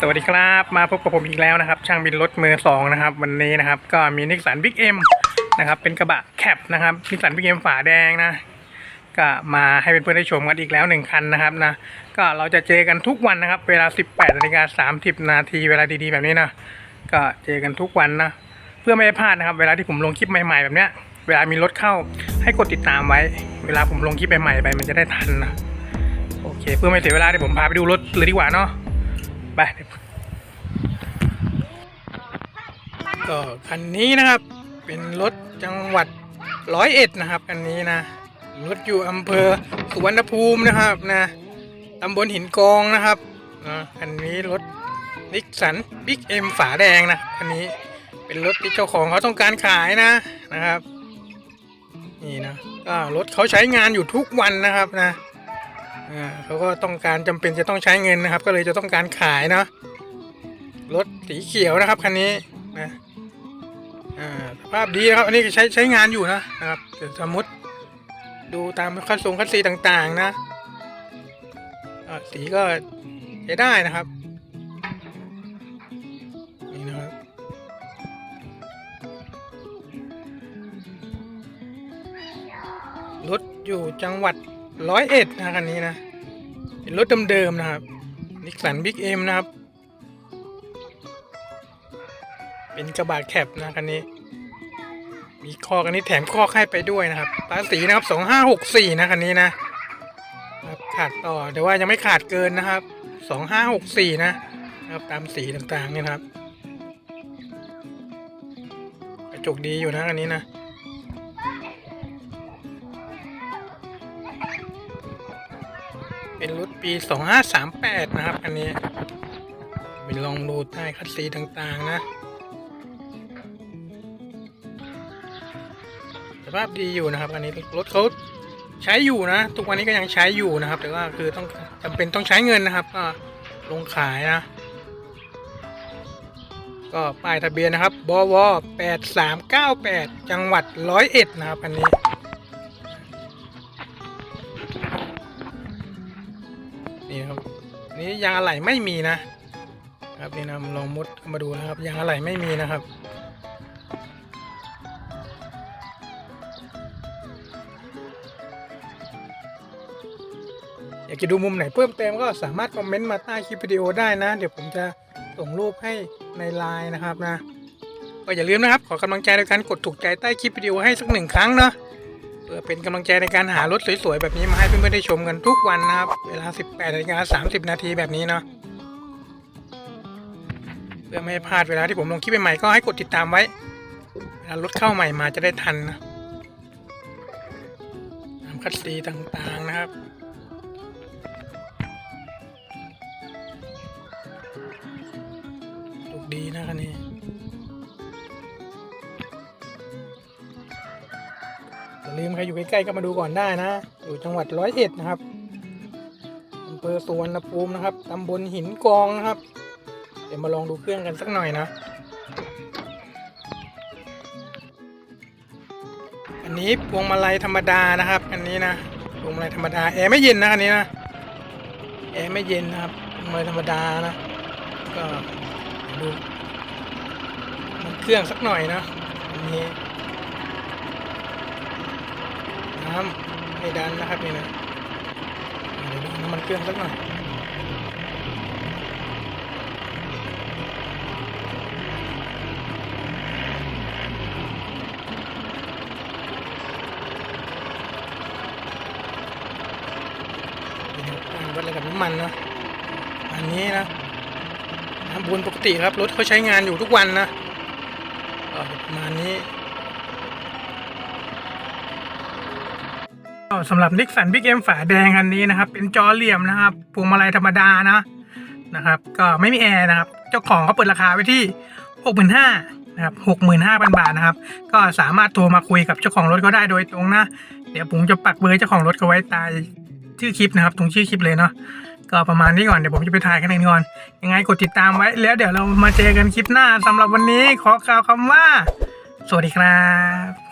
สวัสดีครับมาพบกับผมอีกแล้วนะครับ ช่างบินรถมือสองนะครับ วันนี้นะครับ ก็มีนิสสันบิ๊กเอ็มนะครับเป็นกระบะแคปนะครับนิสสันบิ๊กเอ็มฝาแดงนะ ก็มาให้เพื่อนๆได้ชมกันอีกแล้วหนึ่งคันนะครับนะก็เราจะเจอกันทุกวันนะครับ เวลา 18นาฬิกา30 นาทีเวลาดีๆแบบนี้นะก็เจอกันทุกวันนะ เพื่อไม่ให้พลาดนะครับ เวลาที่ผมลงคลิปใหม่ๆแบบเนี้ยเวลามีรถเข้าให้กดติดตามไว้ เวลาผมลงคลิปใหม่ๆไปมันจะได้ทันนะโอเค เพื่อไม่เสียเวลาเดี๋ยวผมพาไปดูรถเลยดีกว่าเนาะ ไปก็คันนี้นะครับเป็นรถจังหวัดร้อยเอ็ดนะครับคันนี้นะรถอยู่อำเภอสุวรรณภูมินะครับนะตำบลหินกองนะครับนะคันนี้รถนิสสันบิ๊กเอ็มฝาแดงนะคันนี้เป็นรถที่เจ้าของเขาต้องการขายนะนะครับ นี่นะก็รถเขาใช้งานอยู่ทุกวันนะครับนะ อ่าเขาก็ต้องการจำเป็นจะต้องใช้เงินนะครับ ก็เลยจะต้องการขายเนาะรถสีเขียวนะครับคันนี้นะอ่าสภาพดีนะครับอันนี้ใช้ใช้งานอยู่นะนะครับสมมติดูตามคัดทรงคัดสีต่างๆนะสีก็ใช้ได้นะครับนี่นะครับรถอยู่จังหวัด ร้อยเอ็ดนะคันนี้นะ เป็นรถเดิมๆนะครับนิสสันบิ๊กเอ็มนะครับ เป็นกระบะแคปนะคันนี้ มีคอกอันนี้แถมคอกให้ไปด้วยนะครับภาษีนะครับสองห้าหกสี่นะคันนี้นะครับขาดต่อแต่ว่ายังไม่ขาดเกินนะครับสองห้าหกสี่นะครับตามสีต่างๆเนี่ยครับ กระจกดีอยู่นะคันนี้นะ เป็นรถปีสองห้าสามแปดนะครับคันนี้ไปลองดูใต้คัดสีต่างๆนะสภาพดีอยู่นะครับ อันนี้รถเขาใช้อยู่นะ ทุกวันนี้ก็ยังใช้อยู่นะครับ แต่ว่าคือต้องจำเป็นต้องใช้เงินนะครับ ก็ลงขายนะ ก็ป้ายทะเบียนนะครับบวแปดสามเก้าแปดจังหวัดร้อยเอ็ดนะครับ อันนี้ นี่ครับนนี้ยางอะไหล่ไม่มีนะครับนี่นะลองมุดมาดูนะครับยางอะไหล่ไม่มีนะครับอยากจะดูมุมไหนเพิ่มเติมก็สามารถคอมเมนต์มาใต้คลิปวิดีโอได้นะ เดี๋ยวผมจะส่งรูปให้ในไลน์นะครับนะก็อย่าลืมนะครับ ขอกำลังใจในการกดถูกใจใต้คลิปวิดีโอให้สักหนึ่งครั้งเนาะ เพื่อเป็นกำลังใจในการหารถสวยๆ แบบนี้มาให้เพื่อนๆได้ชมกันทุกวันนะครับ เวลา 18นาฬิกา30 นาทีแบบนี้เนาะเพื่อไม่ให้พลาดเวลาที่ผมลงคลิปใหม่ๆก็ให้กดติดตามไว้เวลารถเข้าใหม่มาจะได้ทันนะตามคัดสีต่างๆนะครับลูกดีนะคันนี้ อย่าลืมใครอยู่ใกล้ๆก็มาดูก่อนได้นะ อยู่จังหวัดร้อยเอ็ดนะครับอำเภอสุวรรณภูมินะครับตำบลหินกองนะครับ เดี๋ยวมาลองดูเครื่องกันสักหน่อยนะ อันนี้พวงมาลัยธรรมดานะครับ อันนี้นะพวงมาลัยธรรมดาแอร์ไม่เย็นนะอันนี้นะแอร์ไม่เย็นนะครับพวงมาลัยธรรมดานะก็ดูมันเครื่องสักหน่อยนะอันนี้ น้ำไม่ดันนะครับนี่นะเดี๋ยวดูน้ำมันเครื่องสักหน่อยเดี๋ยวตั้งวัดระดับน้ำมันนะอันนี้นะน้ำบนปกติครับรถเขาใช้งานอยู่ทุกวันนะประมาณนี้ สำหรับนิกสันบิ๊กเอ็มฝาแดงคันนี้นะครับ เป็นจอเหลี่ยมนะครับพวงมาลัยธรรมดานะนะครับ ก็ไม่มีแอร์นะครับ เจ้าของเขาเปิดราคาไว้ที่หกหมื่นห้านะครับหกหมื่นห้าพันบาทนะครับ ก็สามารถโทรมาคุยกับเจ้าของรถเขาได้โดยตรงนะ เดี๋ยวผมจะปักเบอร์เจ้าของรถเขาไว้ใต้ชื่อคลิปนะครับตรงชื่อคลิปเลยเนาะก็ประมาณนี้ก่อนเดี๋ยวผมจะไปถ่ายกันเองก่อน ยังไงกดติดตามไว้ แล้วเดี๋ยวเรามาเจอกันคลิปหน้าสำหรับวันนี้ขอกล่าวคำว่า สวัสดีครับ